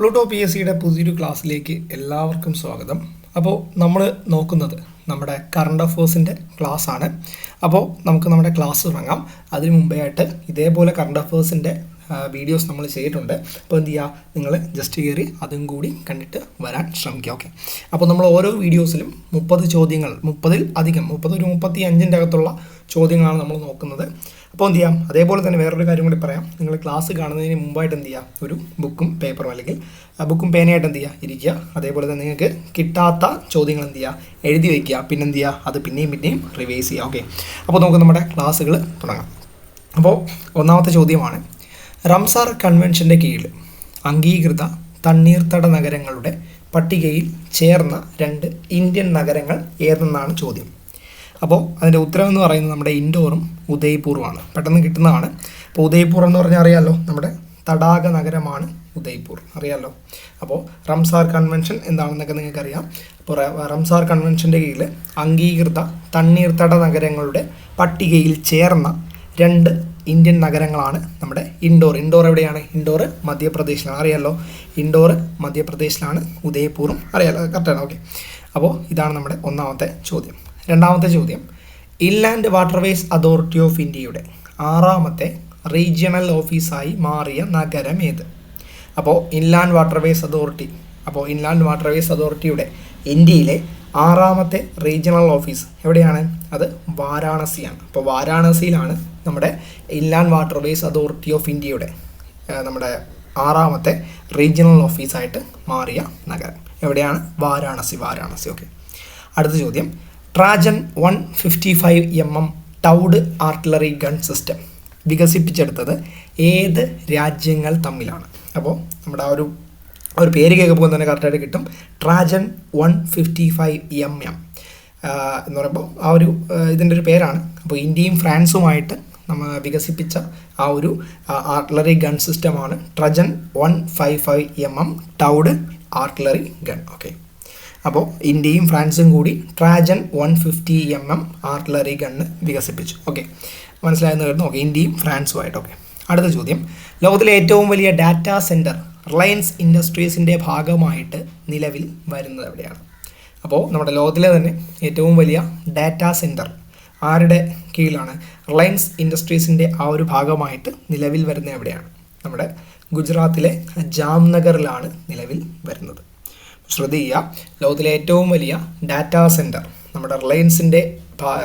Pluto P S സിയുടെ പുതിയൊരു ക്ലാസ്സിലേക്ക് എല്ലാവർക്കും സ്വാഗതം. അപ്പോൾ നമ്മൾ നോക്കുന്നത് നമ്മുടെ കറണ്ട് അഫേഴ്സിന്റെ ക്ലാസ് ആണ് അപ്പോൾ നമുക്ക് നമ്മുടെ ക്ലാസ് തുടങ്ങാം. അതിന് മുമ്പേ ആയിട്ട് ഇതേപോലെ കറണ്ട് അഫേഴ്സിന്റെ വീഡിയോസ് നമ്മൾ ചെയ്തിട്ടുണ്ട്. അപ്പോൾ എന്ത് ചെയ്യുക നിങ്ങൾ ജസ്റ്റ് കയറി അതും കൂടി കണ്ടിട്ട് വരാൻ ശ്രമിക്കുക ഓക്കെ അപ്പോൾ നമ്മൾ ഓരോ വീഡിയോസിലും മുപ്പത് ചോദ്യങ്ങൾ മുപ്പതിൽ അധികം മുപ്പത് ഒരു മുപ്പത്തി അഞ്ചിന്റെ അകത്തുള്ള ചോദ്യങ്ങളാണ് നമ്മൾ നോക്കുന്നത്. അപ്പോൾ എന്ത് ചെയ്യാം? അതേപോലെ തന്നെ വേറൊരു കാര്യം കൂടി പറയാം. നിങ്ങൾ ക്ലാസ് കാണുന്നതിന് മുമ്പായിട്ട് എന്ത് ചെയ്യുക ഒരു ബുക്കും പേപ്പറും അല്ലെങ്കിൽ ബുക്കും പേനയായിട്ട് എന്ത് ചെയ്യുക? ഇരിക്കുക. അതേപോലെ തന്നെ നിങ്ങൾക്ക് കിട്ടാത്ത ചോദ്യങ്ങൾ എന്ത് ചെയ്യുക? എഴുതി വയ്ക്കുക. പിന്നെ എന്ത് ചെയ്യുക? അത് പിന്നെയും പിന്നെയും റിവൈസ് ചെയ്യുക. ഓക്കെ അപ്പോൾ നമുക്ക് നമ്മുടെ ക്ലാസ്സുകൾ തുടങ്ങാം. അപ്പോൾ ഒന്നാമത്തെ ചോദ്യമാണ് റംസാർ കൺവെൻഷന്റെ കീഴിൽ അംഗീകൃത തണ്ണീർത്തട നഗരങ്ങളുടെ പട്ടികയിൽ ചേർന്ന രണ്ട് ഇന്ത്യൻ നഗരങ്ങൾ ഏതെന്നാണ് ചോദ്യം? അപ്പോൾ അതിന്റെ ഉത്തരം എന്ന് പറയുന്നത് നമ്മുടെ ഇൻഡോറും ഉദയ്പൂറുമാണ്. പെട്ടെന്ന് കിട്ടുന്നതാണ്. അപ്പോൾ ഉദയ്പൂർ എന്ന് പറഞ്ഞാൽ അറിയാമല്ലോ നമ്മുടെ തടാക നഗരമാണ് ഉദയ്പൂർ. അറിയാമല്ലോ അപ്പോൾ റംസാർ കൺവെൻഷൻ എന്താണെന്നൊക്കെ നിങ്ങൾക്ക് അറിയാം അപ്പോൾ റംസാർ കൺവെൻഷന്റെ കീഴിൽ അംഗീകൃത തണ്ണീർത്തട നഗരങ്ങളുടെ പട്ടികയിൽ ചേർന്ന രണ്ട് ഇന്ത്യൻ നഗരങ്ങളാണ് നമ്മുടെ ഇൻഡോർ. ഇൻഡോർ എവിടെയാണ്? ഇൻഡോർ മധ്യപ്രദേശിലാണ്. അറിയാമല്ലോ ഇൻഡോർ മധ്യപ്രദേശിലാണ് ഉദയ്പൂറും. അറിയാമല്ലോ കറക്റ്റാണ്. ഓക്കെ. അപ്പോൾ ഇതാണ് നമ്മുടെ ഒന്നാമത്തെ ചോദ്യം. രണ്ടാമത്തെ ചോദ്യം. ഇൻലാൻഡ് വാട്ടർവേസ് അതോറിറ്റി ഓഫ് ഇന്ത്യയുടെ ആറാമത്തെ റീജിയണൽ ഓഫീസായി മാറിയ നഗരം ഏത്? അപ്പോൾ ഇൻലാൻഡ് വാട്ടർവേസ് അതോറിറ്റി അപ്പോൾ ഇൻലാൻഡ് വാട്ടർവേസ് അതോറിറ്റിയുടെ ഇന്ത്യയിലെ ആറാമത്തെ റീജിയണൽ ഓഫീസ് എവിടെയാണ്? അത് വാരാണസിയാണ്. അപ്പോൾ വാരാണസിയിലാണ് നമ്മുടെ ഇൻലാൻഡ് വാട്ടർവേസ് അതോറിറ്റി ഓഫ് ഇന്ത്യയുടെ നമ്മുടെ ആറാമത്തെ റീജിയണൽ ഓഫീസായിട്ട് മാറിയ നഗരം. എവിടെയാണ്? വാരാണസി വാരാണസി. ഓക്കെ. അടുത്ത ചോദ്യം. Trajan one fifty five M M towed artillery gun system വികസിപ്പിച്ചെടുത്തത് ഏത് രാജ്യങ്ങൾ തമ്മിലാണ്? അപ്പോൾ നമ്മുടെ ആ ഒരു ഒരു പേര് കേൾക്കുമ്പോൾ തന്നെ കറക്റ്റായിട്ട് കിട്ടും. Trajan one fifty five M M. എന്ന് പറയുമ്പോൾ ആ ഒരു ഇതിന്റെ ഒരു പേരാണ്. അപ്പോൾ ഇന്ത്യയും ഫ്രാൻസുമായിട്ട് നമ്മൾ വികസിപ്പിച്ച ആ ഒരു ആർട്ടിലറി ഗൺ സിസ്റ്റമാണ് Trajan one five five M M towed artillery gun. Okay. അപ്പോൾ ഇന്ത്യയും ഫ്രാൻസും കൂടി Trajan one fifty M M artillery gun വികസിപ്പിച്ചു. ഓക്കെ. മനസ്സിലായെന്ന് കരുതുന്നു ഓക്കെ. ഇന്ത്യയും ഫ്രാൻസുമായിട്ട്. ഓക്കെ. അടുത്ത ചോദ്യം. ലോകത്തിലെ ഏറ്റവും വലിയ ഡാറ്റാ സെന്റർ റിലയൻസ് ഇൻഡസ്ട്രീസിന്റെ ഭാഗമായിട്ട് നിലവിൽ വരുന്നത് എവിടെയാണ്? അപ്പോൾ നമ്മുടെ ലോകത്തിലെ തന്നെ ഏറ്റവും വലിയ ഡാറ്റാ സെന്റർ ആരുടെ കീഴിലാണ്? റിലയൻസ് ഇൻഡസ്ട്രീസിന്റെ ആ ഒരു ഭാഗമായിട്ട് നിലവിൽ വരുന്നത് എവിടെയാണ്? നമ്മുടെ ഗുജറാത്തിലെ ജാംനഗറിലാണ് നിലവിൽ വരുന്നത്. ശ്രദ്ധിക്കുക ലോകത്തിലെ ഏറ്റവും വലിയ ഡാറ്റാ സെന്റർ നമ്മുടെ റിലയൻസിന്റെ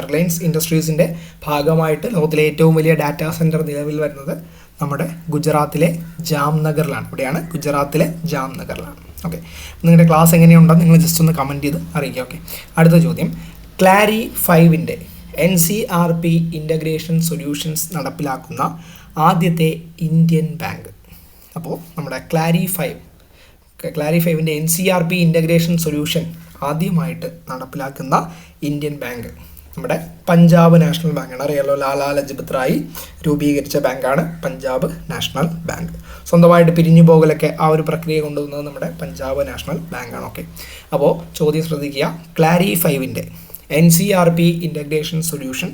റിലയൻസ് ഇൻഡസ്ട്രീസിന്റെ ഭാഗമായിട്ട് ലോകത്തിലെ ഏറ്റവും വലിയ ഡാറ്റാ സെന്റർ നിലവിൽ വരുന്നത് നമ്മുടെ ഗുജറാത്തിലെ ജാംനഗറിലാണ്. ഇവിടെയാണ് ഗുജറാത്തിലെ ജാംനഗറിലാണ്. ഓക്കെ നിങ്ങളുടെ ക്ലാസ് എങ്ങനെയുണ്ടെന്ന് നിങ്ങൾ ജസ്റ്റ് ഒന്ന് കമന്റ് ചെയ്ത് അറിയിക്കുക. ഓക്കെ അടുത്ത ചോദ്യം. Clari ഫൈവിന്റെ N C R P integration solutions നടപ്പിലാക്കുന്ന ആദ്യത്തെ ഇന്ത്യൻ ബാങ്ക് അപ്പോൾ നമ്മുടെ Clari five Clari ഫൈവിന്റെ N C R P integration solution ആദ്യമായിട്ട് നടപ്പിലാക്കുന്ന ഇന്ത്യൻ ബാങ്ക് നമ്മുടെ പഞ്ചാബ് നാഷണൽ ബാങ്കാണ് അറിയാലോ ലാലാ ലജ്പത് റായി രൂപീകരിച്ച ബാങ്കാണ് പഞ്ചാബ് നാഷണൽ ബാങ്ക് സ്വന്തമായിട്ട് പിരിഞ്ഞു പോകലൊക്കെ ആ ഒരു പ്രക്രിയ കൊണ്ടുവന്നത് നമ്മുടെ പഞ്ചാബ് നാഷണൽ ബാങ്കാണ് ഓക്കെ അപ്പോൾ ചോദ്യം ശ്രദ്ധിക്കുക. Clari ഫൈവിന്റെ N C R P integration solution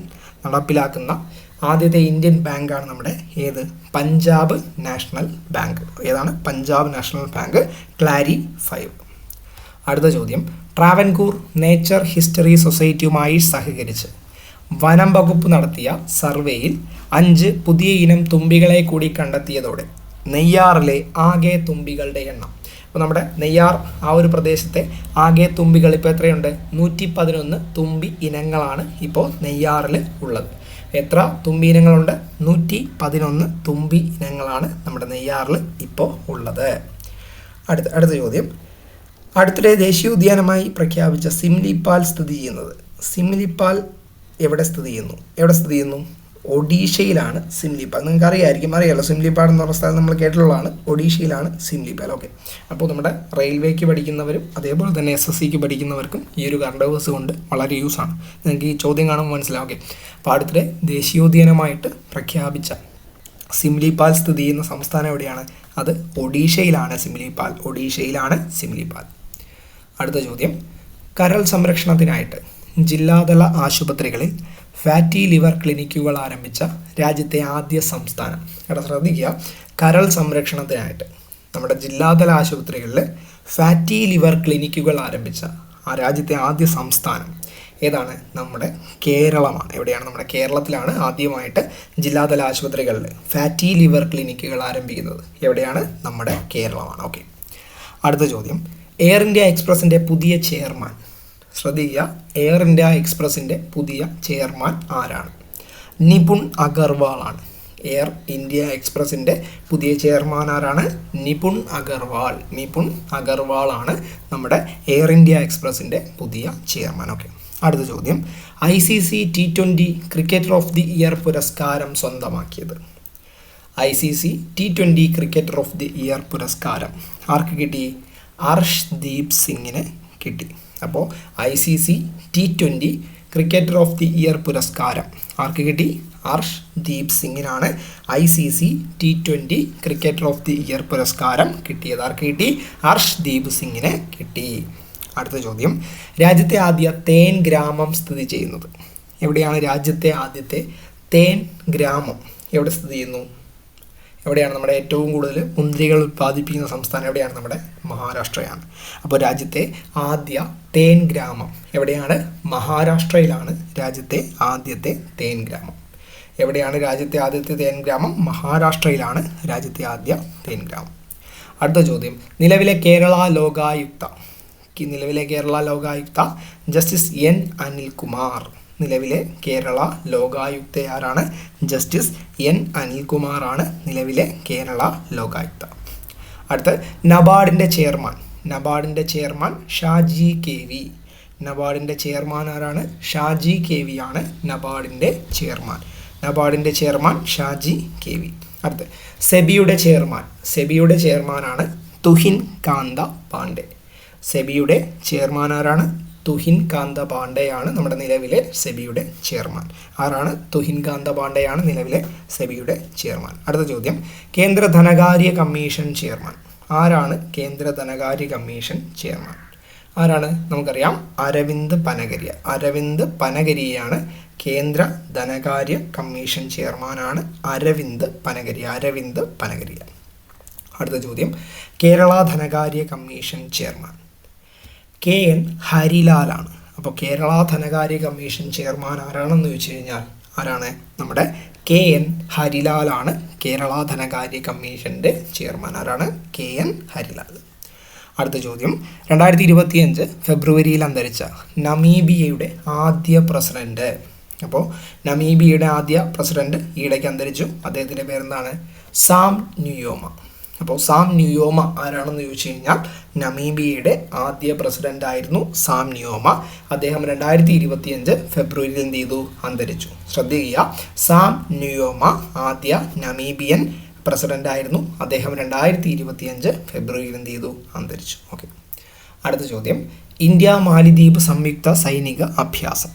നടപ്പിലാക്കുന്ന ആദ്യത്തെ ഇന്ത്യൻ ബാങ്കാണ് നമ്മുടെ ഏത്? Punjab national bank. ഏതാണ്? Punjab national bank. Clari five. അടുത്ത ചോദ്യം. ട്രാവൻകൂർ നേച്ചർ ഹിസ്റ്ററി സൊസൈറ്റിയുമായി സഹകരിച്ച് വനം വകുപ്പ് നടത്തിയ സർവേയിൽ അഞ്ച് പുതിയ ഇനം തുമ്പികളെ കൂടി കണ്ടെത്തിയതോടെ നെയ്യാറിലെ ആകെ തുമ്പികളുടെ എണ്ണം. അപ്പോൾ നമ്മുടെ നെയ്യാർ ആ ഒരു പ്രദേശത്തെ ആകെ തുമ്പികൾ ഇപ്പോൾ എത്രയുണ്ട്? നൂറ്റി പതിനൊന്ന് തുമ്പി ഇനങ്ങളാണ് ഇപ്പോൾ നെയ്യാറിൽ ഉള്ളത്. എത്ര തുമ്പി ഇനങ്ങളുണ്ട് നൂറ്റി പതിനൊന്ന് തുമ്പി ഇനങ്ങളാണ് നമ്മുടെ നെയ്യാറിൽ ഇപ്പോൾ ഉള്ളത്. അടുത്ത അടുത്ത ചോദ്യം. അടുത്തിടെ ദേശീയ ഉദ്യാനമായി പ്രഖ്യാപിച്ച സിംലിപ്പാൽ സ്ഥിതി ചെയ്യുന്നത്. സിംലിപ്പാൽ എവിടെ സ്ഥിതി ചെയ്യുന്നു? എവിടെ സ്ഥിതി ചെയ്യുന്നു? ഒഡീഷയിലാണ് സിംലിപ്പാൽ നിങ്ങൾക്ക് അറിയായിരിക്കും അറിയാലോ. സിംലിപ്പാൽ എന്ന് സ്ഥലം നമ്മൾ കേട്ടിട്ടുള്ളതാണ്. ഒഡീഷയിലാണ് സിംലിപ്പാൽ ഓക്കെ. അപ്പോൾ നമ്മുടെ റെയിൽവേക്ക് പഠിക്കുന്നവരും അതേപോലെ തന്നെ എസ് എസ് സിക്ക് പഠിക്കുന്നവർക്കും ഈ ഒരു കറണ്ട് അവേഴ്സ് കൊണ്ട് വളരെ യൂസ് ആണ്. നിങ്ങൾക്ക് ഈ ചോദ്യം കാണുമ്പോൾ മനസ്സിലാവും. ഓക്കെ. അപ്പോൾ ദേശീയോദ്യാനമായിട്ട് പ്രഖ്യാപിച്ച സിംലിപ്പാൽ സ്ഥിതി ചെയ്യുന്ന സംസ്ഥാനം എവിടെയാണ്? അത് ഒഡീഷയിലാണ് സിംലിപ്പാൽ. ഒഡീഷയിലാണ് സിംലിപ്പാൽ. അടുത്ത ചോദ്യം. കരൾ സംരക്ഷണത്തിനായിട്ട് ജില്ലാതല ആശുപത്രികളിൽ ഫാറ്റി ലിവർ ക്ലിനിക്കുകൾ ആരംഭിച്ച രാജ്യത്തെ ആദ്യ സംസ്ഥാനം. ഇവിടെ ശ്രദ്ധിക്കുക. കരൾ സംരക്ഷണത്തിനായിട്ട് നമ്മുടെ ജില്ലാതല ആശുപത്രികളിൽ ഫാറ്റി ലിവർ ക്ലിനിക്കുകൾ ആരംഭിച്ച ആ രാജ്യത്തെ ആദ്യ സംസ്ഥാനം ഏതാണ്? നമ്മുടെ കേരളമാണ്. എവിടെയാണ്? നമ്മുടെ കേരളത്തിലാണ് ആദ്യമായിട്ട് ജില്ലാതല ആശുപത്രികളിൽ ഫാറ്റി ലിവർ ക്ലിനിക്കുകൾ ആരംഭിക്കുന്നത്. എവിടെയാണ്? നമ്മുടെ കേരളമാണ്. ഓക്കെ. അടുത്ത ചോദ്യം. എയർ ഇന്ത്യ എക്സ്പ്രസിന്റെ പുതിയ ചെയർമാൻ ശ്രദ്ധിക്കുക എയർ ഇന്ത്യ എക്സ്പ്രസിന്റെ പുതിയ ചെയർമാൻ ആരാണ്? നിപുൺ അഗർവാൾ ആണ് എയർ ഇന്ത്യ എക്സ്പ്രസിന്റെ പുതിയ ചെയർമാൻ ആരാണ്? നിപുൺ അഗർവാൾ. നിപുൺ അഗർവാൾ ആണ് നമ്മുടെ എയർ ഇന്ത്യ എക്സ്പ്രസിന്റെ പുതിയ ചെയർമാൻ. ഓക്കെ. അടുത്ത ചോദ്യം. I C C T twenty cricketer of the year പുരസ്കാരം സ്വന്തമാക്കിയത്. I C C T twenty cricketer of the year പുരസ്കാരം ആർക്ക് കിട്ടി? അർഷ് ദീപ് സിംഗിന് കിട്ടി. അപ്പോൾ I C C T twenty cricketer of the year പുരസ്കാരം. ആർക്ക് കിട്ടി? Arshdeep സിംഗിനാണ് I C C T twenty cricketer of the year പുരസ്കാരം കിട്ടിയത്. ആർക്ക് കിട്ടി? അർഷ് ദീപ് സിംഗിന് കിട്ടി. അടുത്ത ചോദ്യം. രാജ്യത്തെ ആദ്യ തേൻ ഗ്രാമം സ്ഥിതി ചെയ്യുന്നത്. എവിടെയാണ് രാജ്യത്തെ ആദ്യത്തെ തേൻ ഗ്രാമം? എവിടെ സ്ഥിതി ചെയ്യുന്നു? എവിടെയാണ് നമ്മുടെ ഏറ്റവും കൂടുതൽ മുന്തിരികൾ ഉത്പാദിപ്പിക്കുന്ന സംസ്ഥാനം എവിടെയാണ്? നമ്മുടെ മഹാരാഷ്ട്രയാണ്. അപ്പോൾ രാജ്യത്തെ ആദ്യ തേൻ ഗ്രാമം എവിടെയാണ്? മഹാരാഷ്ട്രയിലാണ് രാജ്യത്തെ ആദ്യത്തെ തേൻ ഗ്രാമം. എവിടെയാണ് രാജ്യത്തെ ആദ്യത്തെ തേൻ ഗ്രാമം? മഹാരാഷ്ട്രയിലാണ് രാജ്യത്തെ ആദ്യ തേൻ ഗ്രാമം. അടുത്ത ചോദ്യം. നിലവിലെ കേരള ലോകായുക്ത. നിലവിലെ കേരള ലോകായുക്ത ജസ്റ്റിസ് എൻ. അനിൽകുമാർ. നിലവിലെ കേരള ലോകായുക്ത ആരാണ് ജസ്റ്റിസ് എൻ. അനിൽകുമാറാണ് നിലവിലെ കേരള ലോകായുക്ത. അടുത്ത നബാർഡിന്റെ ചെയർമാൻ. നബാർഡിന്റെ ചെയർമാൻ ഷാജി കെ വി. നബാർഡിന്റെ ചെയർമാൻ ആരാണ്? ഷാജി കെ വി ആണ് നബാർഡിന്റെ ചെയർമാൻ. നബാർഡിന്റെ ചെയർമാൻ ഷാജി കെ വി. അടുത്ത് സെബിയുടെ ചെയർമാൻ. സെബിയുടെ ചെയർമാനാണ് തുഹിൻ കാന്ത പാണ്ഡെ. സെബിയുടെ ചെയർമാൻ ആരാണ്? തുഹിൻ കാന്ത പാണ്ഡെയാണ് നമ്മുടെ നിലവിലെ സെബിയുടെ ചെയർമാൻ. ആരാണ് തുഹിൻ കാന്ത പാണ്ഡെയാണ് നിലവിലെ സെബിയുടെ ചെയർമാൻ? അടുത്ത ചോദ്യം. കേന്ദ്ര ധനകാര്യ കമ്മീഷൻ ചെയർമാൻ. ആരാണ് കേന്ദ്ര ധനകാര്യ കമ്മീഷൻ ചെയർമാൻ? ആരാണ്? നമുക്കറിയാം. അരവിന്ദ് പനഗരിയ. അരവിന്ദ് പനഗരിയാണ് കേന്ദ്ര ധനകാര്യ കമ്മീഷൻ ചെയർമാനാണ് അരവിന്ദ് പനഗരിയ. അരവിന്ദ് പനഗരിയ. അടുത്ത ചോദ്യം. കേരള ധനകാര്യ കമ്മീഷൻ ചെയർമാൻ. കെ എൻ ഹരിലാലാണ്. അപ്പോൾ കേരള ധനകാര്യ കമ്മീഷൻ ചെയർമാൻ ആരാണെന്ന് ചോദിച്ചു കഴിഞ്ഞാൽ ആരാണ്? നമ്മുടെ കെ എൻ ഹരിലാലാണ്. കേരള ധനകാര്യ കമ്മീഷന്റെ ചെയർമാൻ ആരാണ്? K N Harilal. അടുത്ത ചോദ്യം. രണ്ടായിരത്തി ഇരുപത്തിയഞ്ച് ഫെബ്രുവരിയിൽ അന്തരിച്ച നമീബിയയുടെ ആദ്യ പ്രസിഡന്റ്. അപ്പോൾ നമീബിയയുടെ ആദ്യ പ്രസിഡന്റ് ഈയിടയ്ക്ക് അന്തരിച്ചു. അദ്ദേഹത്തിന്റെ പേരെന്താണ്? സാം ന്യൂയോമ. അപ്പോൾ സാം ന്യൂയോമ ആരാണെന്ന് ചോദിച്ചു കഴിഞ്ഞാൽ നമീബിയയുടെ ആദ്യ പ്രസിഡന്റ് ആയിരുന്നു സാം ന്യൂയോമ അദ്ദേഹം രണ്ടായിരത്തി ഇരുപത്തിയഞ്ച് ഫെബ്രുവരിയിൽ എന്ത് ചെയ്തു? അന്തരിച്ചു. ശ്രദ്ധിക്കുക. സാം ന്യൂയോമ ആദ്യ നമീബിയൻ പ്രസിഡന്റ് ആയിരുന്നു. അദ്ദേഹം രണ്ടായിരത്തി ഇരുപത്തിയഞ്ച് ഫെബ്രുവരിയിൽ എന്ത് ചെയ്തു? അന്തരിച്ചു. ഓക്കെ. അടുത്ത ചോദ്യം. ഇന്ത്യ മാലിദ്വീപ് സംയുക്ത സൈനിക അഭ്യാസം.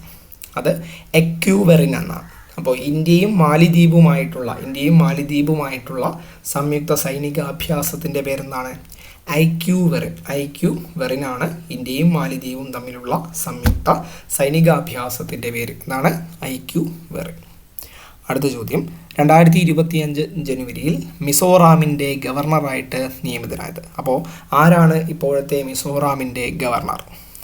അത് എക്യൂവെറിൻ എന്നാണ്. അപ്പോൾ ഇന്ത്യയും മാലിദ്വീപുമായിട്ടുള്ള ഇന്ത്യയും മാലിദ്വീപുമായിട്ടുള്ള സംയുക്ത സൈനിക അഭ്യാസത്തിന്റെ പേരെന്താണ്? ഐ ക്യു വെറിൻ ഐ ക്യു വെറിനാണ് ഇന്ത്യയും മാലിദ്വീപും തമ്മിലുള്ള സംയുക്ത സൈനിക അഭ്യാസത്തിന്റെ പേര്. എന്താണ്? ക്യു വെറിൻ. അടുത്ത ചോദ്യം. രണ്ടായിരത്തി ഇരുപത്തിയഞ്ച് ജനുവരിയിൽ മിസോറാമിന്റെ ഗവർണറായിട്ട് നിയമിതനായത്. അപ്പോൾ ആരാണ് ഇപ്പോഴത്തെ മിസോറാമിന്റെ ഗവർണർ?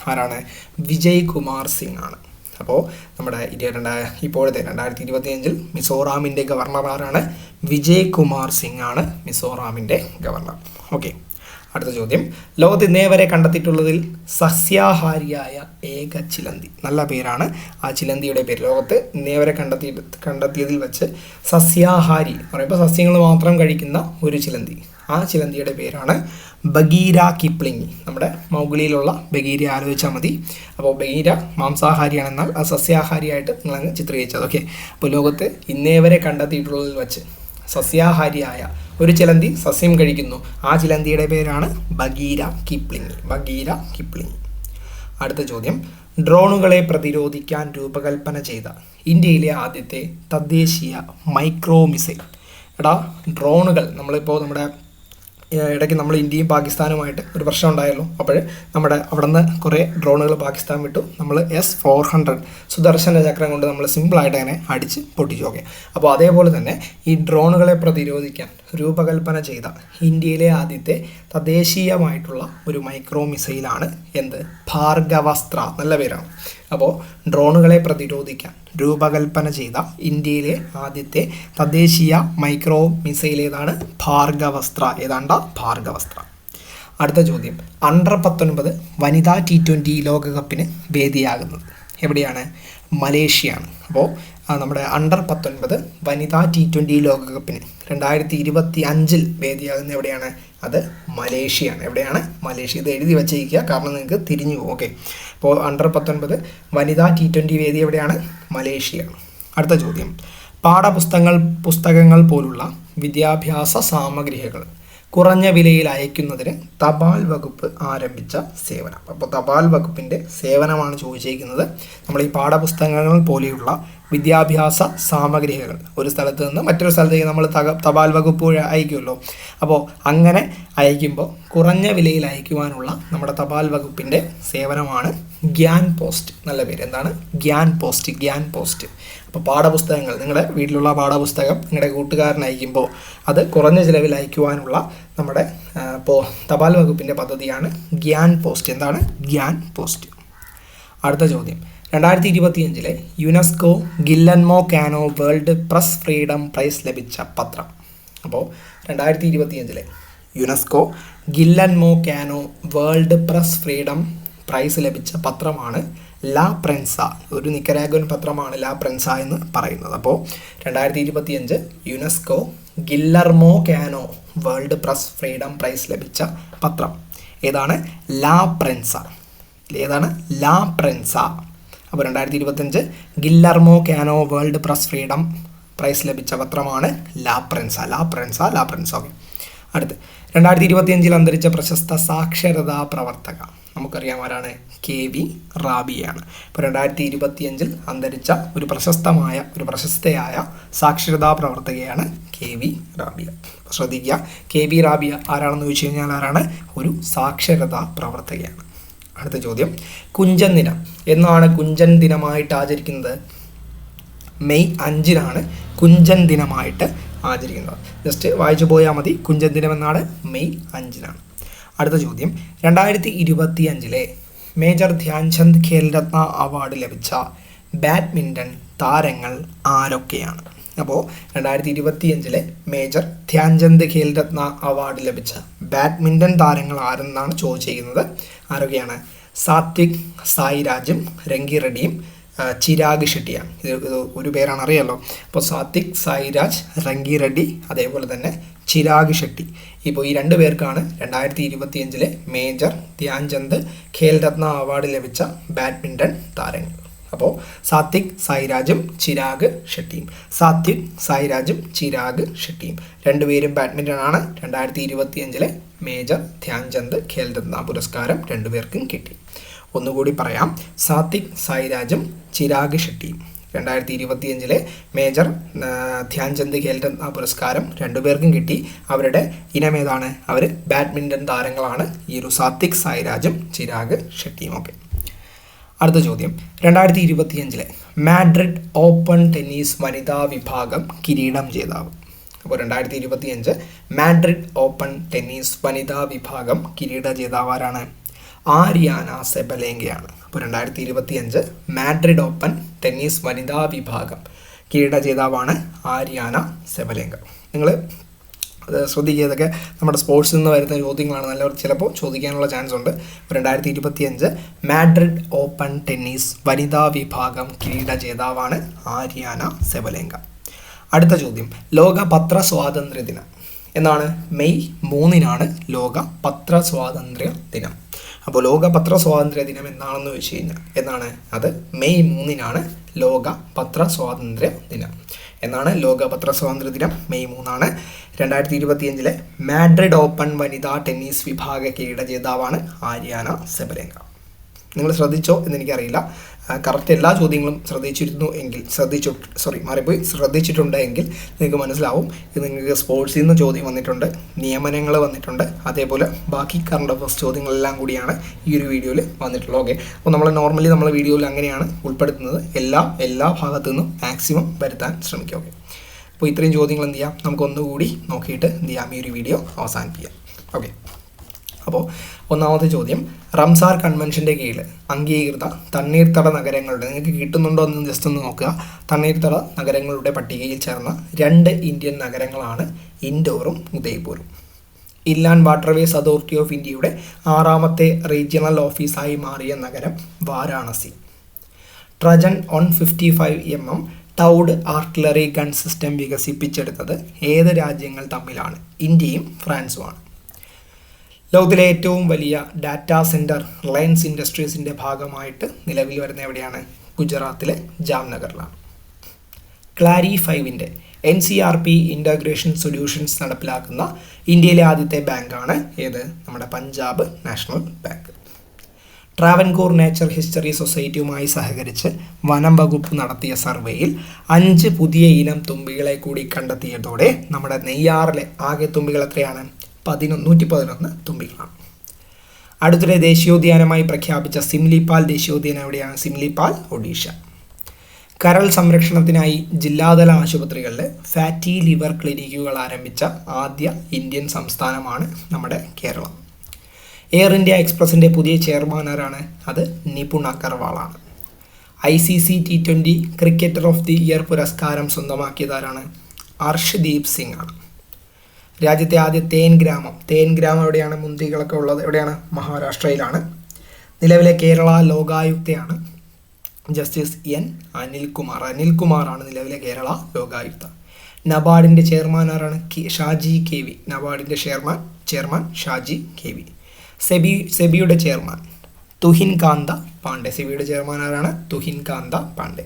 ആരാണ്? വിജയ് കുമാർ സിംഗ് ആണ്. അപ്പോൾ നമ്മുടെ ഇരുപത്തിരണ്ട രണ്ടാ ഇപ്പോഴത്തെ രണ്ടായിരത്തി ഇരുപത്തിയഞ്ചിൽ മിസോറാമിന്റെ ഗവർണർ ആരാണ്? വിജയ് കുമാർ സിംഗ് ആണ് മിസോറാമിന്റെ ഗവർണർ. ഓക്കെ അടുത്ത ചോദ്യം. ലോകത്ത് ഇന്നേ വരെ കണ്ടെത്തിയിട്ടുള്ളതിൽ സസ്യാഹാരിയായ ഏക ചിലന്തി. നല്ല പേരാണ്. ആ ചിലന്തിയുടെ പേര് ലോകത്ത് ഇന്നേ വരെ കണ്ടെത്തി കണ്ടെത്തിയതിൽ വെച്ച് സസ്യാഹാരി പറയുമ്പോൾ സസ്യങ്ങൾ മാത്രം കഴിക്കുന്ന ഒരു ചിലന്തി. ആ ചിലന്തിയുടെ പേരാണ് ബഗീര കിപ്ലിംഗ്. നമ്മുടെ മൗഗുലിയിലുള്ള ബഗീര ആലോചിച്ചാൽ മതി. അപ്പോൾ ബഗീര മാംസാഹാരിയാണെന്നാൽ അത് സസ്യാഹാരിയായിട്ട് നിങ്ങളങ്ങ് ചിത്രീകരിച്ചത്. ഓക്കെ? അപ്പോൾ ലോകത്ത് ഇന്നേ വരെ കണ്ടെത്തിയിട്ടുള്ളതിൽ വെച്ച് സസ്യാഹാരിയായ ഒരു ചിലന്തി സസ്യം കഴിക്കുന്നു. ആ ചിലന്തിയുടെ പേരാണ് ബഗീര കിപ്ലിംഗ്. ബഗീര കിപ്ലിംഗ്. അടുത്ത ചോദ്യം. ഡ്രോണുകളെ പ്രതിരോധിക്കാൻ രൂപകൽപ്പന ചെയ്ത ഇന്ത്യയിലെ ആദ്യത്തെ തദ്ദേശീയ മൈക്രോ മിസൈൽ. എടാ ഡ്രോണുകൾ. നമ്മളിപ്പോൾ നമ്മുടെ ഇടയ്ക്ക് നമ്മൾ ഇന്ത്യയും പാകിസ്ഥാനുമായിട്ട് ഒരു പ്രശ്നം ഉണ്ടായല്ലോ. അപ്പോൾ നമ്മുടെ അവിടുന്ന് കുറേ ഡ്രോണുകൾ പാകിസ്ഥാൻ വിട്ടു. നമ്മൾ എസ് ഫോർ ഹൺഡ്രഡ് സുദർശന ചക്രം കൊണ്ട് നമ്മൾ സിമ്പിളായിട്ട് അങ്ങനെ അടിച്ച് പൊട്ടിച്ചു. ഓക്കെ അപ്പോൾ അതേപോലെ തന്നെ ഈ ഡ്രോണുകളെ പ്രതിരോധിക്കാൻ രൂപകൽപ്പന ചെയ്ത ഇന്ത്യയിലെ ആദ്യത്തെ തദ്ദേശീയമായിട്ടുള്ള ഒരു മൈക്രോ മിസൈലാണ് എന്ത്? ഭാർഗവസ്ത്ര നല്ല പേരാണ്. അപ്പോൾ ഡ്രോണുകളെ പ്രതിരോധിക്കാൻ രൂപകൽപ്പന ചെയ്ത ഇന്ത്യയിലെ ആദ്യത്തെ തദ്ദേശീയ മൈക്രോ മിസൈൽ ഏതാണ്? ഭാർഗവസ്ത്ര. ഏതാണ്ട? ഭാർഗവസ്ത്ര. അടുത്ത ചോദ്യം. അണ്ടർ പത്തൊൻപത് വനിതാ ടി ട്വന്റി ലോകകപ്പിന് വേദിയാകുന്നത് എവിടെയാണ്? മലേഷ്യയാണ്. അപ്പോൾ നമ്മുടെ അണ്ടർ പത്തൊൻപത് വനിതാ ടി ട്വന്റി ലോകകപ്പിന് രണ്ടായിരത്തി ഇരുപത്തി അഞ്ചിൽ വേദിയാകുന്നത് എവിടെയാണ്? അത് മലേഷ്യയാണ്. എവിടെയാണ്? മലേഷ്യ. ഇത് എഴുതി വച്ചേക്കുക കാരണം നിങ്ങൾക്ക് തിരിഞ്ഞു പോകും. ഓക്കെ അപ്പോൾ അണ്ടർ പത്തൊൻപത് വനിതാ ടി ട്വന്റി വേദി എവിടെയാണ്? മലേഷ്യ. അടുത്ത ചോദ്യം. പാഠപുസ്തകങ്ങൾ പുസ്തകങ്ങൾ പോലുള്ള വിദ്യാഭ്യാസ സാമഗ്രികൾ. കുറഞ്ഞ വിലയിൽ അയക്കുന്നതിന് തപാൽ വകുപ്പ് ആരംഭിച്ച സേവനം. അപ്പോൾ തപാൽ വകുപ്പിന്റെ സേവനമാണ് ചോദിച്ചിരിക്കുന്നത്. നമ്മൾ ഈ പാഠപുസ്തകങ്ങൾ പോലെയുള്ള വിദ്യാഭ്യാസ സാമഗ്രികൾ ഒരു സ്ഥലത്ത് നിന്ന് മറ്റൊരു സ്ഥലത്തേക്ക് നമ്മൾ തക തപാൽ വകുപ്പ് വഴി അയക്കുമല്ലോ. അപ്പോൾ അങ്ങനെ അയക്കുമ്പോൾ കുറഞ്ഞ വിലയിൽ അയക്കുവാനുള്ള നമ്മുടെ തപാൽ വകുപ്പിന്റെ സേവനമാണ് ഗ്യാൻ പോസ്റ്റ് നല്ല പേര്. എന്താണ്? ഗ്യാൻ പോസ്റ്റ് ഗ്യാൻ പോസ്റ്റ് അപ്പോൾ പാഠപുസ്തകങ്ങൾ നിങ്ങളുടെ വീട്ടിലുള്ള പാഠപുസ്തകം നിങ്ങളുടെ കൂട്ടുകാരൻ അയക്കുമ്പോൾ അത് കുറഞ്ഞ ചിലവിൽ അയക്കുവാനുള്ള നമ്മുടെ ഇപ്പോൾ തപാൽ വകുപ്പിന്റെ പദ്ധതിയാണ് ഗ്യാൻ പോസ്റ്റ് എന്താണ്? ഗ്യാൻ പോസ്റ്റ് അടുത്ത ചോദ്യം. രണ്ടായിരത്തി ഇരുപത്തിയഞ്ചിലെ UNESCO Guillermo Cano world press freedom prize ലഭിച്ച പത്രം. അപ്പോൾ രണ്ടായിരത്തി ഇരുപത്തിയഞ്ചിലെ UNESCO Guillermo Cano world press freedom prize ലഭിച്ച പത്രമാണ് ലാ പ്രൻസ ഒരു നിക്കരാഗൻ പത്രമാണ് ലാ പ്രൻസ എന്ന് പറയുന്നത്. അപ്പോൾ രണ്ടായിരത്തി ഇരുപത്തിയഞ്ച് UNESCO Guillermo Cano world press freedom prize ലഭിച്ച പത്രം. ഏതാണ്? ലാ പ്രൻസ ഏതാണ്? ലാ പ്രൻസ അപ്പോൾ രണ്ടായിരത്തി ഇരുപത്തഞ്ച് Guillermo Cano world press freedom prize ലഭിച്ച പത്രമാണ് ലാ പ്രൻസ ലാ പ്രൻസ ലാ പ്രൻസ ഓക്കെ അടുത്ത് രണ്ടായിരത്തി ഇരുപത്തിയഞ്ചിൽ അന്തരിച്ച പ്രശസ്ത സാക്ഷരതാ പ്രവർത്തക. നമുക്കറിയാം ആരാണ്? കെ വി റാബിയാണ്. ഇപ്പോൾ രണ്ടായിരത്തി ഇരുപത്തിയഞ്ചിൽ അന്തരിച്ച ഒരു പ്രശസ്തമായ ഒരു പ്രശസ്തയായ സാക്ഷരതാ പ്രവർത്തകയാണ് കെ വി റാബിയ. ശ്രദ്ധിക്കുക കെ വി റാബിയ ആരാണെന്ന് ചോദിച്ചു കഴിഞ്ഞാൽ ആരാണ്? ഒരു സാക്ഷരതാ പ്രവർത്തകയാണ്. അടുത്ത ചോദ്യം. കുഞ്ചൻ ദിനം. എന്നാണ് കുഞ്ചൻ ദിനമായിട്ട് ആചരിക്കുന്നത്? മെയ് അഞ്ചിനാണ് കുഞ്ചൻ ദിനമായിട്ട് ആചരിക്കുന്നത്. ജസ്റ്റ് വായിച്ചു പോയാൽ മതി. കുഞ്ചൻ ദിനം എന്നാണ് മെയ് അഞ്ചിനാണ്. അടുത്ത ചോദ്യം. രണ്ടായിരത്തി ഇരുപത്തി അഞ്ചിലെ മേജർ ധ്യാൻചന്ദ് ഖേൽരത്ന അവാർഡ് ലഭിച്ച ബാഡ്മിന്റൺ താരങ്ങൾ ആരൊക്കെയാണ്? അപ്പോൾ രണ്ടായിരത്തി ഇരുപത്തി അഞ്ചിലെ മേജർ ധ്യാൻചന്ദ് ഖേൽരത്ന അവാർഡ് ലഭിച്ച ബാഡ്മിന്റൺ താരങ്ങൾ ആരെന്നാണ് ചോദിച്ചിരിക്കുന്നത്? ആരൊക്കെയാണ്? സാത്വിക് സായിരാജും രംഗി റെഡ്ഡിയും ചിരാഗ് ഷെട്ടിയാണ്. ഇത് ഒരു പേരാണ് അറിയാലോ? അപ്പോൾ സാത്വിക് സായിരാജ് റംഗി റെഡ്ഡി അതേപോലെ തന്നെ ചിരാഗ് ഷെട്ടി. ഇപ്പോൾ ഈ രണ്ട് പേർക്കാണ് രണ്ടായിരത്തി ഇരുപത്തിയഞ്ചിലെ മേജർ ധ്യാൻചന്ദ് ഖേൽരത്ന അവാർഡ് ലഭിച്ച ബാഡ്മിന്റൺ താരങ്ങൾ. അപ്പോൾ സാത്വിക് സായിരാജും ചിരാഗ് ഷെട്ടിയും. സാത്വിക് സായിരാജും ചിരാഗ് ഷെട്ടിയും. രണ്ടുപേരും ബാഡ്മിന്റൺ ആണ്. രണ്ടായിരത്തി ഇരുപത്തിയഞ്ചിലെ മേജർ ധ്യാൻചന്ദ് ഖേൽരത്ന പുരസ്കാരം രണ്ടുപേർക്കും കിട്ടി. ഒന്നുകൂടി പറയാം. സാത്വിക് സായിരാജും ചിരാഗ് ഷെട്ടിയും രണ്ടായിരത്തി ഇരുപത്തിയഞ്ചിലെ മേജർ ധ്യാൻചന്ദ് ഖേൽരത്ന പുരസ്കാരം രണ്ടുപേർക്കും കിട്ടി. അവരുടെ ഇനമേതാണ് അവർ ബാഡ്മിന്റൺ താരങ്ങളാണ്. ഈ ഒരു സാത്വിക് സായിരാജും ചിരാഗ് ഷെട്ടിയും ഒക്കെ. അടുത്ത ചോദ്യം. രണ്ടായിരത്തി ഇരുപത്തിയഞ്ചിലെ മാഡ്രിഡ് ഓപ്പൺ ടെന്നീസ് വനിതാ വിഭാഗം കിരീടം ജേതാവ്. അപ്പോൾ രണ്ടായിരത്തി ഇരുപത്തിയഞ്ച് മാഡ്രിഡ് ഓപ്പൺ ടെന്നീസ് വനിതാ വിഭാഗം കിരീട ജേതാവ് ആരാണ്? ആര്യാന സെബലേങ്കയാണ്. അപ്പോൾ രണ്ടായിരത്തി ഇരുപത്തി അഞ്ച് മാഡ്രിഡ് ഓപ്പൺ ടെന്നീസ് വനിതാ വിഭാഗം കിരീട ജേതാവാണ് ആര്യാന സെബലേങ്ക. നിങ്ങൾ ശ്രദ്ധിക്കുക ഇതൊക്കെ നമ്മുടെ സ്പോർട്സിൽ നിന്ന് വരുന്ന ചോദ്യങ്ങളാണ്. നല്ല ചിലപ്പോൾ ചോദിക്കാനുള്ള ചാൻസ് ഉണ്ട്. രണ്ടായിരത്തി ഇരുപത്തി അഞ്ച് മാഡ്രിഡ് ഓപ്പൺ ടെന്നീസ് വനിതാ വിഭാഗം കിരീട ജേതാവാണ് ആര്യാന സെബലേങ്ക. അടുത്ത ചോദ്യം. ലോക പത്ര സ്വാതന്ത്ര്യ ദിനം. എന്നാണ് മെയ് മൂന്നിനാണ് ലോക പത്ര സ്വാതന്ത്ര്യ ദിനം. അപ്പോൾ ലോക പത്ര സ്വാതന്ത്ര്യ ദിനം എന്നാണെന്ന് വെച്ച് കഴിഞ്ഞാൽ എന്നാണ് അത്? മെയ് മൂന്നിനാണ് ലോക പത്ര സ്വാതന്ത്ര്യ ദിനം. എന്നാണ് ലോക പത്ര സ്വാതന്ത്ര്യ ദിനം? മെയ് മൂന്നാണ്. രണ്ടായിരത്തി ഇരുപത്തിയഞ്ചിലെ മാഡ്രിഡ് ഓപ്പൺ വനിതാ ടെന്നീസ് വിഭാഗ കിരീട ജേതാവാണ് ആര്യാന സെബരംഗ നിങ്ങൾ ശ്രദ്ധിച്ചോ എന്ന് എനിക്കറിയില്ല. കറക്റ്റ് എല്ലാ ചോദ്യങ്ങളും ശ്രദ്ധിച്ചിരുന്നു എങ്കിൽ ശ്രദ്ധിച്ചു സോറി മാറിപ്പോയി. ശ്രദ്ധിച്ചിട്ടുണ്ട് എങ്കിൽ നിങ്ങൾക്ക് മനസ്സിലാവും ഇത് നിങ്ങൾക്ക് സ്പോർട്സിൽ നിന്ന് ചോദ്യം വന്നിട്ടുണ്ട് നിയമനങ്ങൾ വന്നിട്ടുണ്ട് അതേപോലെ ബാക്കി കറണ്ട് അഫയേഴ്സ് ചോദ്യങ്ങളെല്ലാം കൂടിയാണ് ഈ ഒരു വീഡിയോയിൽ വന്നിട്ടുള്ളത്. ഓക്കെ അപ്പോൾ നമ്മൾ നോർമലി നമ്മൾ വീഡിയോയിൽ അങ്ങനെയാണ് ഉൾപ്പെടുത്തുന്നത്. എല്ലാ എല്ലാ ഭാഗത്തു നിന്നും മാക്സിമം വരുത്താൻ ശ്രമിക്കുക. ഓക്കെ അപ്പോൾ ഇത്രയും ചോദ്യങ്ങൾ എന്ത് ചെയ്യാം? നമുക്കൊന്നുകൂടി നോക്കിയിട്ട് എന്ത് ചെയ്യാം? ഈ ഒരു വീഡിയോ അവസാനിപ്പിക്കാം. ഓക്കെ അപ്പോൾ ഒന്നാമത്തെ ചോദ്യം റംസാർ കൺവെൻഷന്റെ കീഴിൽ അംഗീകൃത തണ്ണീർത്തട നഗരങ്ങളുടെ നിങ്ങൾക്ക് കിട്ടുന്നുണ്ടോ എന്ന് ജസ്റ്റ് ഒന്ന് നോക്കുക. തണ്ണീർത്തട നഗരങ്ങളുടെ പട്ടികയിൽ ചേർന്ന രണ്ട് ഇന്ത്യൻ നഗരങ്ങളാണ് ഇൻഡോറും ഉദയ്പൂറും inland waterways authority of India ആറാമത്തെ റീജിയണൽ ഓഫീസായി മാറിയ നഗരം Varanasi. Trajan one fifty five M M towed artillery gun system വികസിപ്പിച്ചെടുത്തത് ഏത് രാജ്യങ്ങൾ തമ്മിലാണ്? ഇന്ത്യയും ഫ്രാൻസുമാണ് ലോകത്തിലെ ഏറ്റവും വലിയ ഡാറ്റാ സെന്റർ റിലയൻസ് ഇൻഡസ്ട്രീസിന്റെ ഭാഗമായിട്ട് നിലവിൽ വരുന്ന എവിടെയാണ്? ഗുജറാത്തിലെ ജാംനഗറിലാണ്. Clari ഫൈവിന്റെ N C R P integration solutions നടപ്പിലാക്കുന്ന ഇന്ത്യയിലെ ആദ്യത്തെ ബാങ്കാണ് ഏത്? നമ്മുടെ Punjab national bank. Travancore nature history സൊസൈറ്റിയുമായി സഹകരിച്ച് വനം വകുപ്പ് നടത്തിയ സർവേയിൽ അഞ്ച് പുതിയ ഇനം തുമ്പികളെ കൂടി കണ്ടെത്തിയതോടെ നമ്മുടെ നെയ്യാറിലെ ആകെ തുമ്പികൾ എത്രയാണ്? പതിനൊന്ന് നൂറ്റി പതിനൊന്ന് തുമ്പികളാണ്. അടുത്തിടെ ദേശീയോദ്യാനമായി പ്രഖ്യാപിച്ച സിംലിപാൽ ദേശീയോദ്യാനം എവിടെയാണ്? സിംലിപാൽ ഒഡീഷ. കരൾ സംരക്ഷണത്തിനായി ജില്ലാതല ആശുപത്രികളിൽ ഫാറ്റി ലിവർ ക്ലിനിക്കുകൾ ആരംഭിച്ച ആദ്യ ഇന്ത്യൻ സംസ്ഥാനമാണ് നമ്മുടെ കേരളം. എയർ ഇന്ത്യ എക്സ്പ്രസിന്റെ പുതിയ ചെയർമാൻ ആരാണ്? അത് Nipun അഗർവാളാണ്. I C C T twenty cricketer of the year പുരസ്കാരം സ്വന്തമാക്കിയതാരാണ് അർഷ്ദീപ് സിംഗ് ആണ്. രാജ്യത്തെ ആദ്യ തേൻ ഗ്രാമം. തേൻ ഗ്രാമം എവിടെയാണ്? മുന്തികളൊക്കെ ഉള്ളത് എവിടെയാണ്? മഹാരാഷ്ട്രയിലാണ്. നിലവിലെ കേരള ലോകായുക്തയാണ് ജസ്റ്റിസ് എൻ. അനിൽകുമാർ. അനിൽകുമാറാണ് നിലവിലെ കേരള ലോകായുക്ത. നബാർഡിന്റെ ചെയർമാൻ ആരാണ്? Shaji K V. നബാർഡിന്റെ chairman chairman Shaji K V. SEBI സെബിയുടെ chairman Tuhin Kanta Pandey. സെബിയുടെ chairman ആരാണ്? തുഹിൻ കാന്ത പാണ്ഡെ.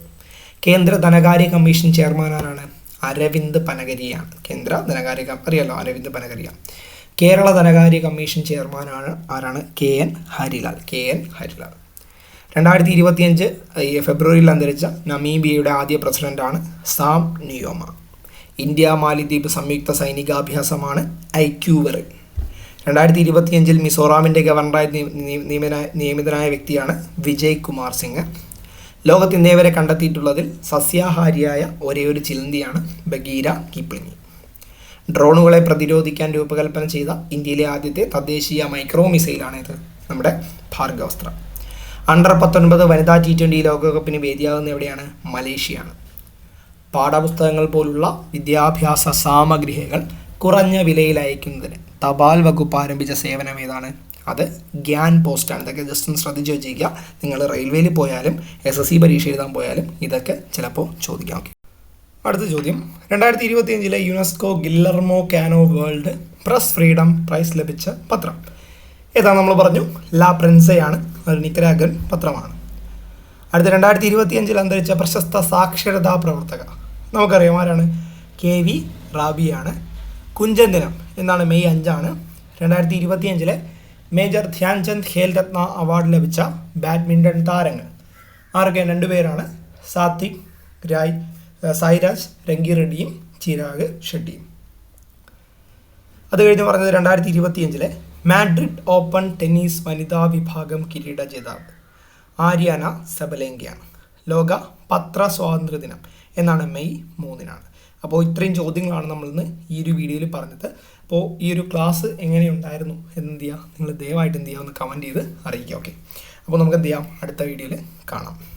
കേന്ദ്ര ധനകാര്യ കമ്മീഷൻ ചെയർമാൻ ആരാണ്? അരവിന്ദ് പനഗരിയാണ് കേന്ദ്ര ധനകാര്യ അറിയാലോ അരവിന്ദ് പനഗരിയ കേരള ധനകാര്യ കമ്മീഷൻ ചെയർമാനാണ് ആരാണ്? K N Harilal. K N Harilal. രണ്ടായിരത്തി ഇരുപത്തിയഞ്ച് ഫെബ്രുവരിയിൽ അന്തരിച്ച നമീബിയയുടെ ആദ്യ പ്രസിഡന്റാണ് സാം നിയോമ. ഇന്ത്യ മാലിദ്വീപ് സംയുക്ത സൈനികാഭ്യാസമാണ് ഐ ക്യൂവർ രണ്ടായിരത്തി ഇരുപത്തിയഞ്ചിൽ മിസോറാമിന്റെ ഗവർണറായി നിയ- നിയ- നിയമിതനായ വ്യക്തിയാണ് വിജയ് കുമാർ സിംഗ്. ലോകത്ത് വരെ കണ്ടെത്തിയിട്ടുള്ളതിൽ സസ്യാഹാരിയായ ഒരേ ഒരു ചിലന്തിയാണ് ബഗീര കീപ്ലിംഗ് ഡ്രോണുകളെ പ്രതിരോധിക്കാൻ രൂപകൽപ്പന ചെയ്ത ഇന്ത്യയിലെ ആദ്യത്തെ തദ്ദേശീയ മൈക്രോ മിസൈലാണ് ഇത് നമ്മുടെ ഭാർഗവസ്ത്ര. അണ്ടർ പത്തൊൻപത് വനിതാ ടി ട്വന്റി ലോകകപ്പിന് വേദിയാകുന്ന എവിടെയാണ്? മലേഷ്യയാണ്. പാഠപുസ്തകങ്ങൾ പോലുള്ള വിദ്യാഭ്യാസ സാമഗ്രികൾ കുറഞ്ഞ വിലയിൽ അയക്കുന്നതിന് തപാൽ വകുപ്പ് ആരംഭിച്ച സേവനം ഏതാണ്? അത് ഗ്യാൻ പോസ്റ്റാണ് ഇതൊക്കെ ജസ്റ്റ് ഒന്ന് ശ്രദ്ധിച്ച് വെച്ചിരിക്കുക. നിങ്ങൾ റെയിൽവേയിൽ പോയാലും എസ് എസ് സി പരീക്ഷ എഴുതാൻ പോയാലും ഇതൊക്കെ ചിലപ്പോൾ ചോദിക്കാം. ഓക്കെ അടുത്ത ചോദ്യം. രണ്ടായിരത്തി ഇരുപത്തിയഞ്ചിലെ UNESCO Guillermo Cano world press freedom prize ലഭിച്ച പത്രം. ഏതാ നമ്മൾ പറഞ്ഞു? ലാ പ്രിൻസയാണ്. ഒരു നിക്കരാഗൻ പത്രമാണ്. അടുത്ത രണ്ടായിരത്തി ഇരുപത്തിയഞ്ചിൽ അന്തരിച്ച പ്രശസ്ത സാക്ഷരതാ പ്രവർത്തക. നമുക്കറിയാം ആരാണ്? K V റാബിയാണ്. കുഞ്ചൻ ദിനം. എന്നാണ് മെയ് അഞ്ചാണ്. രണ്ടായിരത്തി ഇരുപത്തിയഞ്ചിലെ മേജർ ധ്യാൻചന്ദ് ഖേൽ രത്ന അവാർഡ് ലഭിച്ച ബാഡ്മിന്റൺ താരങ്ങൾ. ആരൊക്കെ രണ്ടുപേരാണ് സാത്വിക് രായ് സായിരാജ് രംഗി റെഡ്ഡിയും ചിരാഗ് ഷെട്ടിയും. അത് കഴിഞ്ഞ് പറഞ്ഞത് രണ്ടായിരത്തി ഇരുപത്തിയഞ്ചിലെ മാഡ്രിഡ് ഓപ്പൺ ടെന്നീസ് വനിതാ വിഭാഗം കിരീട ജേതാവ് ആര്യാന സബലേങ്കയാണ് ലോക പത്ര സ്വാതന്ത്ര്യ ദിനം എന്നാണ് മെയ് മൂന്നിനാണ്. അപ്പോൾ ഇത്രയും ചോദ്യങ്ങളാണ് നമ്മളിന്ന് ഈ ഒരു വീഡിയോയിൽ പറഞ്ഞത്. അപ്പോൾ ഈ ഒരു ക്ലാസ് എങ്ങനെയുണ്ടായിരുന്നു എന്ത് ചെയ്യുക നിങ്ങൾ ദയവായിട്ട് എന്ത് ചെയ്യുക ഒന്ന് കമന്റ് ചെയ്ത് അറിയിക്കുക ഓക്കെ അപ്പോൾ നമുക്ക് എന്ത് ചെയ്യാം? അടുത്ത വീഡിയോയിൽ കാണാം.